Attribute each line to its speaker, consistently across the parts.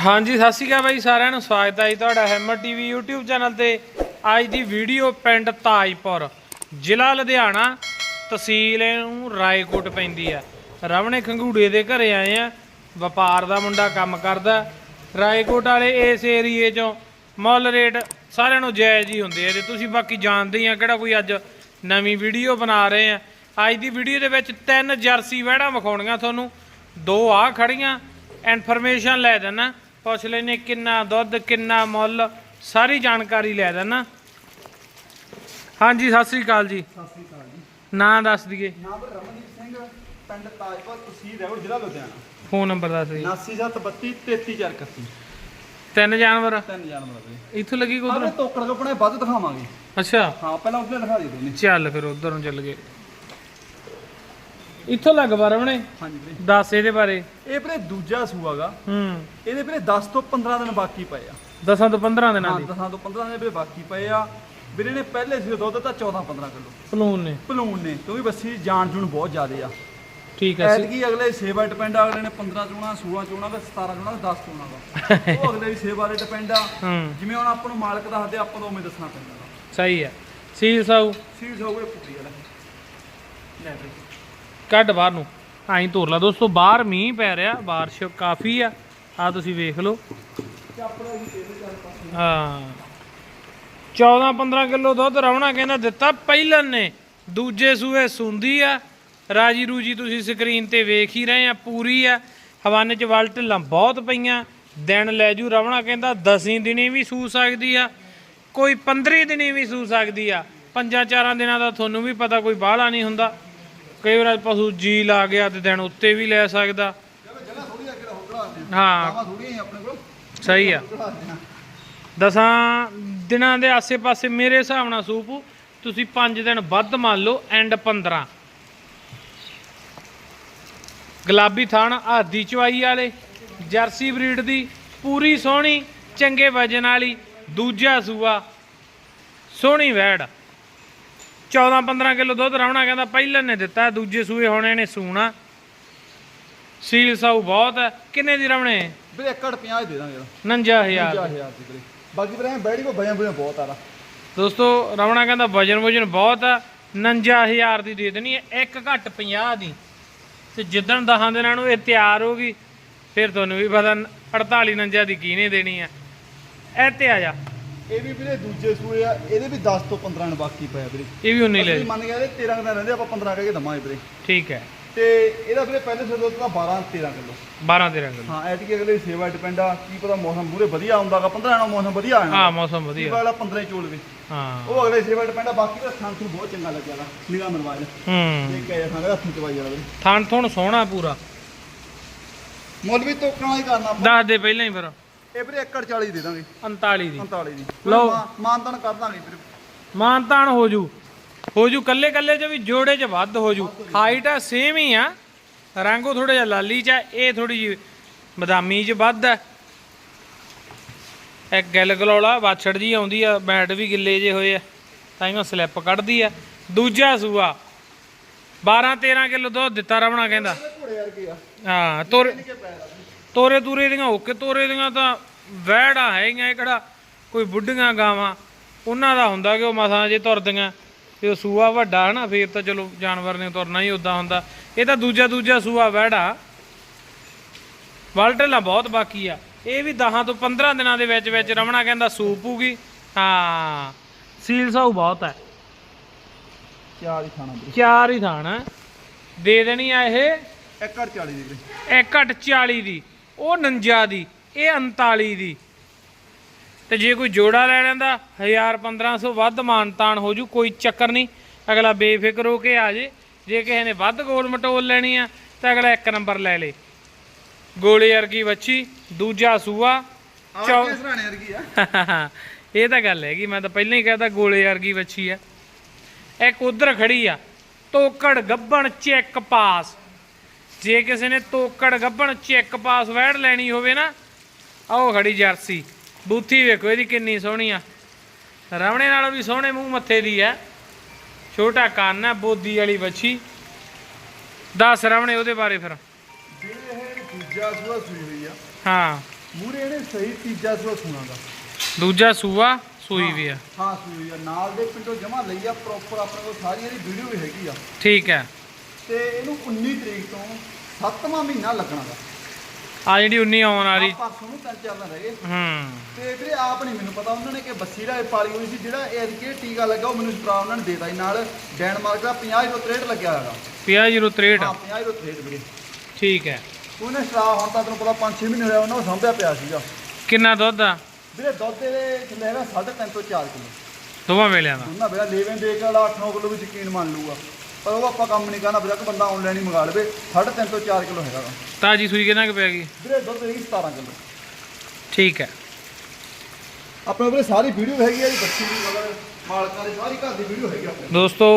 Speaker 1: ਹਾਂਜੀ, ਸਤਿ ਸ਼੍ਰੀ ਅਕਾਲ ਬਾਈ ਸਾਰਿਆਂ ਨੂੰ। ਸਵਾਗਤ ਹੈ ਜੀ ਤੁਹਾਡਾ ਹੈਮਰ ਟੀਵੀ YouTube ਚੈਨਲ ਤੇ। ਅੱਜ ਦੀ ਵੀਡੀਓ ਪਿੰਡ ਤਾਜਪੁਰ, ਜ਼ਿਲ੍ਹਾ ਲੁਧਿਆਣਾ, ਤਹਿਸੀਲ ਨੂੰ ਰਾਏਕੋਟ ਪੈਂਦੀ ਆ। ਰਵਣੇ ਖੰਗੂੜੇ ਦੇ ਘਰੇ ਆਏ ਆ। ਵਪਾਰ ਦਾ ਮੁੰਡਾ ਕੰਮ ਕਰਦਾ। ਰਾਏਕੋਟ ਵਾਲੇ ਇਸ ਏਰੀਏ ਚੋਂ ਮੁੱਲ ਰੇਟ ਸਾਰਿਆਂ ਨੂੰ ਜਾਇਜ਼ ਹੀ ਹੁੰਦੇ ਆ। ਤੇ ਤੁਸੀਂ ਬਾਕੀ ਜਾਣਦੇ ਹੀ ਆ ਕਿਹੜਾ ਕੋਈ ਅੱਜ ਨਵੀਂ ਵੀਡੀਓ ਬਣਾ ਰਹੇ ਆ। ਅੱਜ ਦੀ ਵੀਡੀਓ ਦੇ ਵਿੱਚ ਤਿੰਨ ਜਰਸੀ ਵਹਿੜਾਂ ਵਿਖਾਉਣੀਆਂ ਤੁਹਾਨੂੰ। ਦੋ ਆ ਖੜੀਆਂ ਇਨਫੋਰਮੇਸ਼ਨ ਲੈ ਦੇਣਾ ਪੁੱਛ ਲੈਨੇ ਕਿੰਨਾ ਦੁੱਧ ਕਿੰਨਾ ਮੁੱਲ ਸਾਰੀ ਜਾਣਕਾਰੀ ਲੈ ਦੇਣਾ ਹਾਂਜੀ ਸਤਿ ਸ੍ਰੀ ਅਕਾਲ ਜੀ।
Speaker 2: ਸਤਿ ਸ੍ਰੀ ਅਕਾਲ ਜੀ।
Speaker 1: ਨਾਂ ਦੱਸ ਦਈਏ।
Speaker 2: ਨਾਮ ਰਮਨਦੀਪ ਸਿੰਘ ਪਿੰਡ ਤਾਜਪੁਰ ਤਹਿਸੀਲ ਰੈਵਰ ਜ਼ਿਲ੍ਹਾ ਲੁਧਿਆਣਾ।
Speaker 1: ਫੋਨ ਨੰਬਰ ਦੱਸ ਦਈਏ।
Speaker 2: 8732 33431
Speaker 1: ਤਿੰਨ ਜਾਨਵਰ
Speaker 2: ਤਿੰਨ ਜਾਨਵਰ ਦੇ
Speaker 1: ਇੱਥੋਂ ਲੱਗੀ ਕੋਦਰ
Speaker 2: ਟੋਕੜ ਕੱਪੜੇ ਵੱਧ ਦਿਖਾਵਾਂਗੇ।
Speaker 1: ਅੱਛਾ।
Speaker 2: ਹਾਂ ਪਹਿਲਾਂ ਉੱਧਰ ਦਿਖਾ ਦੇ
Speaker 1: ਚੱਲ ਫਿਰ ਉਧਰ ਨੂੰ ਚੱਲ ਗਏ। ਇੱਥੋਂ ਲੱਗ ਬਾਰਵਣੇ
Speaker 2: ਹਾਂਜੀ। ਵੀਰੇ
Speaker 1: ਦੱਸ ਇਹਦੇ ਬਾਰੇ।
Speaker 2: ਇਹ ਵੀਰੇ ਦੂਜਾ ਸੂਆਗਾ
Speaker 1: ਹੂੰ।
Speaker 2: ਇਹਦੇ ਵੀਰੇ 10 ਤੋਂ 15 ਦਿਨ ਬਾਕੀ ਪਏ ਆ।
Speaker 1: ਦਸਾਂ ਤੋਂ 15 ਦਿਨਾਂ
Speaker 2: ਹਾਂ
Speaker 1: ਦੀ।
Speaker 2: 10 ਤੋਂ 15 ਦਿਨ ਵੀਰੇ ਬਾਕੀ ਪਏ ਆ। ਵੀਰੇ ਨੇ ਪਹਿਲੇ ਸੀ ਦੁੱਧ ਤਾਂ 14 15 ਕਿਲੋ।
Speaker 1: ਪਲੂਨ ਨੇ।
Speaker 2: ਭਲੂਣ ਨੇ ਕਿਉਂਕਿ ਬੱਸੀ ਜਾਨ ਜੂਨ ਬਹੁਤ ਜ਼ਿਆਦੇ ਆ।
Speaker 1: ਠੀਕ ਹੈ
Speaker 2: ਐਤਕੀ ਅਗਲੇ ਸੇਵਾ ਡਿਪੈਂਡ ਆ ਅਗਲੇ ਨੇ 15 ਚੋਣਾ 16 ਚੋਣਾ ਤੇ 17 ਚੋਣਾ ਤੇ 10 ਚੋਣਾ ਦਾ। ਉਹ ਅਗਲੇ ਦੀ ਸੇਵਾ ਦੇ ਡਿਪੈਂਡ ਆ।
Speaker 1: ਹੂੰ।
Speaker 2: ਜਿਵੇਂ ਹੁਣ ਆਪਾਂ ਨੂੰ ਮਾਲਕ ਦੱਸਦੇ ਆਪਾਂ ਨੂੰ ਉਵੇਂ ਦੱਸਣਾ ਪੈਂਦਾ। ਵਾ।
Speaker 1: ਸਹੀ ਹੈ ਸੀਲ ਸਾਊ।
Speaker 2: ਸੀਜ਼ ਹੋਵੇ ਪੁੱਟੀ ਵਾਲਾ ਲੈ ਬਈ।
Speaker 1: ਕੱਢ ਬਾਹਰ ਨੂੰ। ਆਈ ਧੋਰ ਲਾ। ਦੋਸਤੋ, ਬਾਹਰ ਮੀਂਹ ਪੈ ਰਿਹਾ। ਬਾਰਿਸ਼ ਕਾਫੀ ਆ। ਆ ਤੁਸੀਂ ਵੇਖ ਲਓ। ਹਾਂ। 14 15 ਕਿਲੋ ਦੁੱਧ ਰਵਣਾ ਕਹਿੰਦਾ ਦਿੱਤਾ ਪਹਿਲਨ ਨੇ। ਦੂਜੇ ਸੂਏ ਸੁੰਦੀ ਆ। ਰਾਜੀ ਰੂਜੀ ਤੁਸੀਂ ਸਕਰੀਨ ਤੇ ਵੇਖ ਹੀ ਰਹੇ ਆ। ਪੂਰੀ ਆ। ਹਵਾਨੇ ਚ ਵਲ ਢਿੱਲਾਂ ਬਹੁਤ ਪਈਆਂ। ਦਿਨ ਲੈ ਜੂ। ਰਵਣਾ ਕਹਿੰਦਾ 10 ਦਿਨੀ ਵੀ ਸੂ ਸਕਦੀ ਆ। ਕੋਈ 15 ਦਿਨੀ ਵੀ ਸੂ ਸਕਦੀ ਆ। ਪੰਜਾਂ ਚਾਰਾਂ ਦਿਨਾਂ ਦਾ ਤੁਹਾਨੂੰ ਵੀ ਪਤਾ ਕੋਈ ਬਾਹਲਾ ਨਹੀਂ ਹੁੰਦਾ। ਕਈ ਵਾਰ ਪਸ਼ੂ ਜੀ ਲਾ ਗਿਆ ਤੇ ਦਿਨ ਉੱਤੇ ਵੀ ਲੈ ਸਕਦਾ। ਹਾਂ। ਸਹੀ ਆ। ਦਸਾਂ ਦਿਨਾਂ ਦੇ ਆਸੇ-ਪਾਸੇ ਮੇਰੇ ਹਿਸਾਬ ਨਾਲ ਸੂਪ, ਤੁਸੀਂ 5 ਦਿਨ ਵੱਧ ਮੰਨ ਲਓ, ਐਂਡ 15 ਗੁਲਾਬੀ ਥਾਣ ਆਦੀ ਚਵਾਈ ਵਾਲੇ, ਜਰਸੀ ਬਰੀਡ ਦੀ, ਪੂਰੀ ਸੋਹਣੀ, ਚੰਗੇ ਵਜਨ ਵਾਲੀ, ਦੂਜਾ ਸੂਆ, ਸੋਹਣੀ ਵੈੜ। 14-15 ਕਿਲੋ ਦੁੱਧ ਰਾਉਣਾ ਕਹਿੰਦਾ ਪਹਿਲਾਂ ਨੇ ਦਿੱਤਾ ਦੂਜੇ ਸੂਏ ਹੁਣ ਇਹਨੇ ਸੂਣਾ। ਸੀਲ ਸਾਊ ਬਹੁਤ ਹੈ। ਕਿੰਨੇ ਦੀ ਰਾਉਣੇ
Speaker 2: ਵੀਰੇ ਏਕੜ 50 ਦੇ ਦਾਂਗੇ।
Speaker 1: 59000
Speaker 2: 50000 ਦੀ। ਵੀਰੇ। ਬਾਕੀ ਵੀਰੇ ਬੈੜੀ ਕੋ ਭਜਨ ਭਜਨ ਬਹੁਤ ਆਲਾ
Speaker 1: ਦੋਸਤੋ ਰਮਣਾ ਕਹਿੰਦਾ ਵਜਨ ਵਜਨ ਬਹੁਤ ਆ 59000 ਦੀ ਦੇ ਦੇਣੀ ਹੈ। ਇੱਕ ਘੱਟ 50 ਦੀ। ਤੇ ਜਿੱਦਣ ਦਹਾਂ ਦਿਨਾਂ ਨੂੰ ਇਹ ਤਿਆਰ ਹੋ ਗਈ ਫਿਰ ਤੁਹਾਨੂੰ ਵੀ ਪਤਾ 48 49 ਦੀ ਕਿਹਨੇ ਦੇਣੀ ਆ ਇਹ ਤੇ ਆ ਜਾ।
Speaker 2: ਇਹ ਵੀ ਵੀਰੇ ਦੂਜੇ ਸੂਏ ਆ ਇਹਦੇ ਵੀ 10 ਤੋਂ 15 ਦਿਨ ਬਾਕੀ ਪਏ ਆ ਵੀਰੇ।
Speaker 1: ਇਹ ਵੀ ਉਨੀ ਲੈ
Speaker 2: ਅਸੀਂ ਮੰਨ ਗਿਆ ਇਹਦੇ 13 ਦਿਨ ਰਹਿੰਦੇ ਆਪਾਂ 15 ਕਹਿ ਕੇ ਦਵਾਂਗੇ ਵੀਰੇ।
Speaker 1: ਠੀਕ ਹੈ।
Speaker 2: ਤੇ ਇਹਦਾ ਵੀਰੇ ਪਹਿਲੇ ਸੂਏ ਦਾ 12 13 ਕਿਲੋ।
Speaker 1: 12 13 ਕਿਲੋ।
Speaker 2: ਹਾਂ ਐਤਕੀ ਅਗਲੇ ਦੀ ਸੇਵਾ ਡਿਪੈਂਡ ਆ ਕੀ ਪਤਾ ਮੌਸਮ ਮੂਰੇ ਵਧੀਆ ਆਉਂਦਾਗਾ 15 ਦਿਨਾਂ ਮੌਸਮ ਵਧੀਆ ਆਣਾ
Speaker 1: ਹਾਂ ਮੌਸਮ ਵਧੀਆ।
Speaker 2: ਵਾਲਾ 15 ਚੋਲ ਵੀ।
Speaker 1: ਹਾਂ।
Speaker 2: ਉਹ ਅਗਲੇ ਸੇਵਾ ਡਿਪੈਂਡ ਆ ਬਾਕੀ ਦਾ ਥਾਂ ਤੁਹਾਨੂੰ ਬਹੁਤ ਚੰਗਾ ਲੱਗਿਆ ਵਾ ਨਿਗਾਹ ਮਰਵਾਜ
Speaker 1: ਹੂੰ।
Speaker 2: ਦੇਖ ਕੇ ਖਾਂਗਾ ਹੱਥੋਂ ਚਵਾਈ ਵਾਲਾ ਵੀਰੇ।
Speaker 1: ਥਣ ਥਣ ਸੋਹਣਾ ਪੂਰਾ।
Speaker 2: ਮੁੱਲ ਵੀ ਤੋਕਣਾ ਹੀ ਕਰਨਾ।
Speaker 1: ਦੱਸ ਦੇ ਪਹਿਲਾਂ ਹੀ ਫਿਰ।
Speaker 2: ਇਹ ਵੀਰੇ ਏਕੜ 40 ਦੇ ਦਾਂਗੇ।
Speaker 1: 39 ਦੀ।
Speaker 2: 45 ਦੀ।
Speaker 1: ਲਓ।
Speaker 2: ਮਾਨਤਾਨ ਕਰ ਦਾਂਗੇ ਵੀਰੇ
Speaker 1: ਮਾਨਤਾਨ ਹੋ ਜੂ। ਹੋ ਜੂ ਕੱਲੇ ਕੱਲੇ ਚ ਵੀ ਜੋੜੇ ਚ ਵੱਧ ਹੋ ਜੂ। ਹਾਈਟ ਆ ਸੇਮ ਹੀ ਆ। ਰੰਗੋ ਥੋੜਾ ਜਿਹਾ ਲਾਲੀ ਚ ਆ, ਇਹ ਥੋੜੀ ਜਿਹੀ ਬਦਾਮੀ ਚ ਵੱਧ ਆ। ਇੱਕ ਗਿੱਲ ਗਲੋਲਾ ਬਾਛੜ ਜੀ ਆਉਂਦੀ ਆ। ਬੈਟ ਵੀ ਗਿੱਲੇ ਜੇ ਹੋਏ ਆ। ਤਾਈਓ ਸਲਿੱਪ ਕੱਢਦੀ ਆ। ਦੂਜਾ ਸੂਆ। 12 13 ਕਿਲੋ ਦੁੱਧ ਦਿੱਤਾ ਰਵਣਾ ਕਹਿੰਦਾ। ਹਾਂ ਤੋਰੇ ਤੋਰੇ ਤੂਰੇ ਦੀਆਂ ਓਕੇ ਤੋਰੇ ਦੀਆਂ ਤਾਂ ਵਹਿੜਾ ਹੈਗੀਆਂ ਇਹ ਕਿਹੜਾ? ਕੋਈ ਬੁੱਢੀਆਂ ਗਾਵਾਂ। ਉਹਨਾਂ ਦਾ ਹੁੰਦਾ ਕਿ ਉਹ ਮਸਾਂ ਜੇ ਤੁਰਦੀਆਂ। ਤੇ ਉਹ ਸੂਆ ਵੱਡਾ ਹੈ ਨਾ ਫੇਰ ਤਾਂ ਚਲੋ ਜਾਨਵਰ ਨੇ ਤੁਰਨਾ ਹੀ ਉਦਾਂ ਹੁੰਦਾ। ਇਹ ਤਾਂ ਦੂਜਾ ਦੂਜਾ ਸੂਆ ਵਹਿੜਾ ਵਲਟਲਾ ਬਹੁਤ ਬਾਕੀ ਆ। ਇਹ ਵੀ 10 ਤੋਂ 15 ਦਿਨਾਂ ਦੇ ਵਿੱਚ ਵਿੱਚ ਰਮਣਾ ਕਹਿੰਦਾ ਸੂਪ ਹੋਊਗੀ। ਹਾਂ ਸੀਲ ਸਾਊ ਬਹੁਤ ਹੈ
Speaker 2: ਚਾਰ ਹੀ ਖਾਣਾ ਵੀਰੇ।
Speaker 1: ਚਾਰ ਹੀ ਥਾਣ। ਹੈ। ਦੇ ਦੇਣੀ ਆ ਇਹ
Speaker 2: ਏਕੜ 40 ਦੀ ਵੀਰੇ।
Speaker 1: ਇਹ ਘੱਟ 40 ਦੀ। ਉਹ 49 ਦੀ ਇਹ 39 ਦੀ। ਤੇ ਜੇ ਕੋਈ ਜੋੜਾ ਲੈ ਲੈਂਦਾ 1000 1500 ਵੱਧ ਮਾਨਤਾਨ ਹੋ ਜੂ ਕੋਈ ਚੱਕਰ ਨਹੀਂ। ਅਗਲਾ ਬੇਫਿਕਰ ਹੋ ਕੇ ਆ ਜੇ। ਜੇ ਕਿਸੇ ਨੇ ਵੱਧ ਗੋਲ ਮਟੋਲ ਲੈਣੀ ਆ ਤਾਂ ਅਗਲਾ ਇੱਕ ਨੰਬਰ ਲੈ ਲੇ। ਗੋਲੇ ਵਰਗੀ ਵੱਛੀ ਦੂਜਾ ਸੂਆ ਚੌ-
Speaker 2: ਕਿਸ ਰਾਣੇ ਵਰਗੀ ਆ?
Speaker 1: ਇਹ ਤਾਂ ਗੱਲ ਹੈਗੀ ਮੈਂ ਤਾਂ ਪਹਿਲਾਂ ਹੀ ਕਹਿਤਾ ਗੋਲੇ ਵਰਗੀ ਵੱਛੀ ਆ। ਇੱਕ ਉਧਰ ਖੜੀ ਆ ਤੋਕੜ ਗੱਬਣ ਚੈੱਕ ਪਾਸ। ਜੇ ਕਿਸੇ ਨੇ ਤੋਕੜ ਗੱਬਣ ਚੈੱਕ ਪਾਸ ਵੈੜ ਲੈਣੀ ਹੋਵੇ ਨਾ ਆਓ ਖੜੀ ਜਰਸੀ। ਬੂਥੀ ਵੇਖੋ ਇਹਦੀ ਕਿੰਨੀ ਸੋਹਣੀ ਆ। ਰਵਣੇ ਨਾਲੋਂ ਵੀ ਸੋਹਣੇ ਮੂੰਹ ਮੱਥੇ ਦੀ ਆ। ਛੋਟਾ ਕੰਨ ਆ ਬੋਦੀ ਵਾਲੀ ਵੱਛੀ। ਦੱਸ ਰਵਣੇ ਉਹਦੇ ਬਾਰੇ ਫਿਰ।
Speaker 2: ਦੂਜਾ ਸੂਆ ਸੂਈ ਹੋਈ ਆ
Speaker 1: ਹਾਂ।
Speaker 2: ਮੂਰੇ ਇਹਨੇ ਸਹੀ ਤੀਜਾ ਸੋ ਸੁਣਾ ਦਾ।
Speaker 1: ਦੂਜਾ ਸੂਆ ਸੂਈ ਵੀ ਆ।
Speaker 2: ਹਾਂ ਸੂਈ ਹੋਈ ਆ। ਨਾਲ ਦੇ ਪਿੰਡੋਂ ਜਮਾ ਲਈ ਆ ਪ੍ਰੋਪਰ ਆਪਣੇ ਕੋਲ ਸਾਰੀ ਇਹਦੀ ਵੀਡੀਓ ਵੀ ਹੈਗੀ ਆ।
Speaker 1: ਠੀਕ ਹੈ
Speaker 2: ਤੇ ਇਹਨੂੰ 19 ਤਰੀਕ ਤੋਂ 7ਵਾਂ ਮਹੀਨਾ ਲੱਗਣਾ ਦਾ
Speaker 1: ਆ ਜਿਹੜੀ 19 ਆਉਣ ਵਾਲੀ।
Speaker 2: ਆਪਾਂ ਨੂੰ ਤਿੰਨ ਚਾਰ ਦਿਨ ਰਹਿ ਗਏ।
Speaker 1: ਹੂੰ।
Speaker 2: ਤੇ ਵੀਰੇ ਆਪ ਨਹੀਂ ਮੈਨੂੰ ਪਤਾ ਉਹਨਾਂ ਨੇ ਕਿ ਬੱਸੀ ਦਾ ਇਹ ਪਾਲੀ ਹੋਈ ਸੀ ਜਿਹੜਾ ਇਹ ਟੀਕਾ ਲੱਗਾ ਉਹ ਮੈਨੂੰ ਸਪਰਾ ਉਹਨਾਂ ਨੇ ਦੇਤਾ ਸੀ। ਨਾਲ ਡੈਨਮਾਰਕ ਦਾ 50 ਯੂਰੋ 63 ਲੱਗਿਆ ਹੈਗਾ
Speaker 1: 5063
Speaker 2: ਹਾਂ 50 ਯੂਰੋ 63 ਵੀਰੇ।
Speaker 1: ਠੀਕ ਹੈ।
Speaker 2: ਉਹਨੇ ਸਟਰਾ ਹੁਣ ਤਾਂ ਤੈਨੂੰ ਪਤਾ 5-6 ਮਹੀਨੇ ਹੋਇਆ ਉਹਨਾਂ ਨੂੰ ਸਾਂਭਿਆ ਪਿਆ ਸੀਗਾ।
Speaker 1: ਕਿੰਨਾ ਦੁੱਧ ਆ?
Speaker 2: ਵੀਰੇ ਦੁੱਧ ਦੇ ਥੱਲੇ ਹੈਗਾ 3.5 ਤੋਂ 4 ਕਿਲੋ।
Speaker 1: ਦੋਵਾਂ ਵੇਲਿਆਂ ਦਾ।
Speaker 2: ਉਹਨਾਂ ਵੇਲਾ ਲੇਵੇਂ ਦੇ ਕੇ ਵਾਲਾ 8-9 ਕਿਲੋ ਵੀ ਯਕੀਨ ਮੰਨ ਲੂਗਾ ਪਰ ਉਹ ਆਪਾਂ ਕੰਮ ਨਹੀਂ ਕਰਨਾ ਵੀਰੇ ਕਿ ਬੰਦਾ ਆਨਲਾਈਨ ਹੀ ਮੰਗਾ ਲਵੇ। 3.5 ਤੋਂ 4 ਕਿਲੋ ਹੈਗਾ ਵਾ।
Speaker 1: ਤਾਜੀ ਸੂਈ ਕਿੰਨਾ ਕੁ ਪੈ ਗਈ?
Speaker 2: ਵੀਰੇ ਦੁੱਧ ਹੈਗੀ 17 ਕਿਲੋ।
Speaker 1: ਠੀਕ ਹੈ।
Speaker 2: ਆਪਣੇ ਵੀਰੇ ਸਾਰੀ ਵੀਡੀਓ ਹੈਗੀ ਆ ਜੀ ਬੱਚੀ ਦੀ ਮਗਰ ਮਾਲਕਾਂ ਦੀ ਸਾਰੀ ਘਰ ਦੀ ਵੀਡੀਓ ਹੈਗੀ ਆ ਆਪਣੇ।
Speaker 1: ਦੋਸਤੋ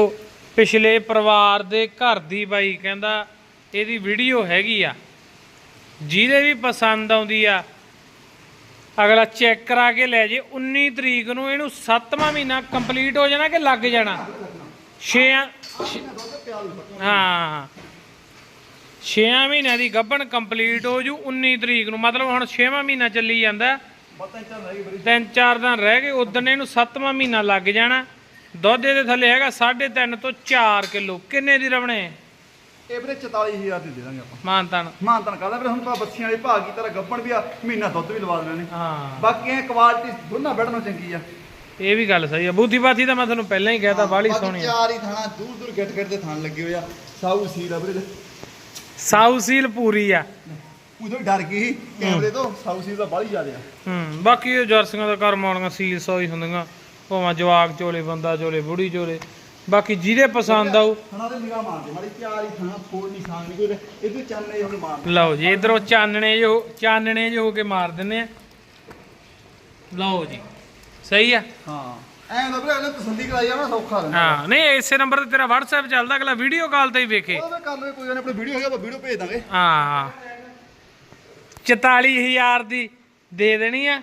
Speaker 1: ਪਿਛਲੇ ਪਰਿਵਾਰ ਦੇ ਘਰ ਦੀ ਬਾਈ ਕਹਿੰਦਾ ਇਹਦੀ ਵੀਡੀਓ ਹੈਗੀ ਆ। ਜਿਹਦੇ ਵੀ ਪਸੰਦ ਆਉਂਦੀ ਆ ਅਗਲਾ ਚੈੱਕ ਕਰਾ ਕੇ ਲੈ ਜੇ 19 ਤਰੀਕ ਨੂੰ ਇਹਨੂੰ 7ਵਾਂ ਮਹੀਨਾ ਕੰਪਲੀਟ ਹੋ ਜਾਣਾ ਕਿ ਲੱਗ ਜਾਣਾ? 6 ਹਾਂ। 6 ਮਹੀਨਿਆਂ ਦੀ ਗੱਭਣ ਕੰਪਲੀਟ ਹੋ ਜੂ 19 ਤਰੀਕ ਨੂੰ। ਮਤਲਬ ਹੁਣ 6ਵਾਂ ਮਹੀਨਾ ਚੱਲੀ ਜਾਂਦਾ। ਤਿੰਨ ਚਾਰ ਦਿਨ ਰਹਿ ਗਏ ਉਦੋਂ ਇਹਨੂੰ 7ਵਾਂ ਮਹੀਨਾ ਲੱਗ ਜਾਣਾ। ਦੁੱਧ ਇਹਦੇ ਥੱਲੇ ਹੈਗਾ 3.5 ਤੋਂ 4 ਕਿਲੋ। ਕਿੰਨੇ ਦੀ ਰਵਣੇ?
Speaker 2: ਇਹ ਵੀਰੇ 44000 ਦੀ ਦੇ ਦਾਂਗੇ ਆਪਾਂ।
Speaker 1: ਮਾਨਤਨ।
Speaker 2: ਮਾਨਤਨ ਕਹਦਾ ਵੀਰੇ ਹੁਣ ਤਾਂ ਬੱਚੀਆਂ ਵਾਲੀ ਭਾਗੀ ਤਰ੍ਹਾਂ ਗੱਪਣ ਵੀ ਆ ਮਹੀਨਾ ਦੁੱਧ ਵੀ ਲਵਾ ਦੇਣਾ ਨੇ
Speaker 1: ਹਾਂ।
Speaker 2: ਬਾਕੀ ਇਹ ਕੁਆਲਿਟੀ ਦੋਨਾਂ ਬੈਠਣੋਂ ਚੰਗੀ ਆ।
Speaker 1: ਇਹ ਵੀ ਗੱਲ ਸਹੀ ਆ। ਬੂਥੀ ਬਾਥੀ ਤਾਂ ਮੈਂ ਤੁਹਾਨੂੰ ਪਹਿਲਾਂ ਹੀ ਕਹਿਤਾ ਬਾਹਲੀ ਸੋਹਣੀ ਆ।
Speaker 2: ਚਾਰ ਹੀ ਥਾਣਾ ਦੂਰ ਦੂਰ ਗਿੱਟ ਗਿੱਟ ਦੇ ਥਾਣ ਲੱਗੇ ਹੋਏ ਆ। ਸਾਊ ਸੀਲ ਆ ਵੀਰੇ।
Speaker 1: ਸਾਊ ਸੀਲ ਪੂਰੀ ਆ।
Speaker 2: ਉਦੋਂ ਡਰ ਗਈ ਸੀ ਕੈਮਰੇ ਤੋਂ ਸਾਊ ਸੀਲ ਦਾ ਬਾਹਲੀ ਜ਼ਿਆਦਾ ਆ।
Speaker 1: ਹੂੰ ਬਾਕੀ ਇਹ ਜਰਸੀਆਂ ਦਾ ਘਰ ਮਾਉਣੀਆਂ ਸੀਲ ਸੋਈ ਹੁੰਦੀਆਂ। ਭਾਵੇਂ ਜਵਾਕ ਚੋਲੇ ਬੰਦਾ ਚੋਲੇ ਬੁੜੀ ਚੋਲੇ। ਬਾਕੀ ਜਿਹਦੇ ਪਸੰਦ ਆਊ।
Speaker 2: ਥਣਾ ਤੇ ਨਿਗਾਹ ਮਾਰਦੇ ਮਾੜੀ ਚਾਰ ਹੀ ਥਾਣਾ ਫੋੜ ਨਿਸ਼ਾਨ ਨਹੀਂ ਕੋਈ ਇਹਦੇ ਚਾਨਣੇ ਹੁਣ ਮਾਰ
Speaker 1: ਲਓ ਜੀ ਇਧਰੋਂ ਚਾਨਣੇ ਜੋ ਚਾਨਣੇ ਜੋ ਹੋ ਕੇ ਮਾਰ ਦਿੰਨੇ ਆ। ਲਓ ਜੀ। ਸਹੀ ਆ।
Speaker 2: ਹਾਂ। ਐਂ ਹੁੰਦਾ ਵੀਰੇ ਇਹਨੇ ਤਸੱਲੀ ਕਰਾਈ ਆ ਨਾ ਸੌਖਾ ਰਹਿੰਦਾ।
Speaker 1: ਹਾਂ ਨਹੀਂ ਇਸੇ ਨੰਬਰ ਤੇ ਤੇਰਾ WhatsApp ਚੱਲਦਾ ਅਗਲਾ ਵੀਡੀਓ ਕਾਲ ਤੇ ਹੀ ਵੇਖੇ।
Speaker 2: ਉਹਦਾ ਕਰ ਲਓ ਕੋਈ ਗੱਲ ਨੀ, ਆਪਣੀ ਵੀਡੀਓ ਹੈਗਾ ਆਪਾਂ ਵੀਡੀਓ ਭੇਜ ਦਾਂਗੇ।
Speaker 1: ਹਾਂ। 44000 ਦੀ ਦੇ ਦੇਣੀ ਆ।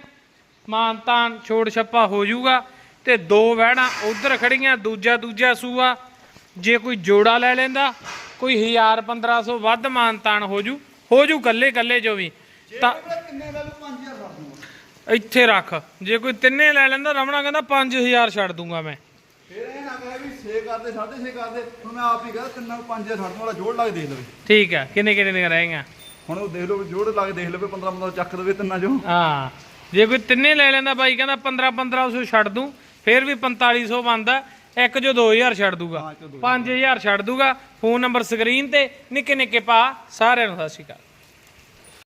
Speaker 1: ਮਾਨਤਾਨ ਛੋੜ ਛੱਪਾ ਹੋ ਜਾਊਗਾ ਤੇ ਦੋ ਵਹਿਣਾ ਉਧਰ ਖੜੀਆਂ ਦੂਜਾ ਦੂਜਾ ਸੂਆ। ਜੇ ਕੋਈ ਜੋੜਾ ਲੈ ਲੈਂਦਾ ਕੋਈ 1000 1500 ਵੱਧ ਮਾਨਤਾਨ ਹੋ ਜੂ। ਹੋ ਜੂ ਕੱਲੇ ਕੱਲੇ ਜੋ ਵੀ ਤਾਂ
Speaker 2: ਵੀਰੇ ਕਿੰਨੇ ਦਾ 5000 ਕਰ ਦੂੰਗਾ।
Speaker 1: ਇੱਥੇ ਰੱਖ। ਜੇ ਕੋਈ ਤਿੰਨੇ ਲੈ ਲੈਂਦਾ ਰਮਣਾ ਕਹਿੰਦਾ 5000 ਛੱਡ ਦੂੰਗਾ ਮੈਂ।
Speaker 2: ਫਿਰ ਇਹ ਨਾ ਕਹੇ ਵੀ 6 ਕਰਦੇ 6.5 ਕਰਦੇ ਹੁਣ ਮੈਂ ਆਪ ਹੀ ਕਹਦਾ ਤਿੰਨਾਂ ਨੂੰ 5000 ਛੱਡ ਵਾਲਾ ਜੋੜ ਲਾ ਕੇ ਦੇਖ ਲਵੇ।
Speaker 1: ਠੀਕ ਆ ਕਿੰਨੇ ਕਿੰਨੇ ਦੀਆਂ ਰਹਿ
Speaker 2: ਹੁਣ ਉਹ ਦੇਖ ਲਓ ਜੋੜ ਲਾ ਕੇ ਦੇਖ ਲਵੇ 15 15 ਚੱਕ ਦੇਵੇ ਤਿੰਨਾਂ ਚੋਂ।
Speaker 1: ਹਾਂ ਜੇ ਕੋਈ ਤਿੰਨੇ ਲੈ ਲੈਂਦਾ ਬਾਈ ਕਹਿੰਦਾ 15 1500 ਛੱਡ ਦੂੰ ਫਿਰ ਵੀ 4500 ਬਣਦਾ ਇੱਕ ਜੋ 2000 ਛੱਡ ਦੂਗਾ।
Speaker 2: ਹਾਂ, ਇੱਕ ਜੋ
Speaker 1: 5000 ਛੱਡ ਦੂਗਾ ਫੋਨ ਨੰਬਰ ਸਕਰੀਨ ਤੇ ਨਿੱਕੇ ਨਿੱਕੇ ਪਾ ਸਾਰਿਆਂ ਨੂੰ ਸਤਿ ਸ਼੍ਰੀ ਅਕਾਲ।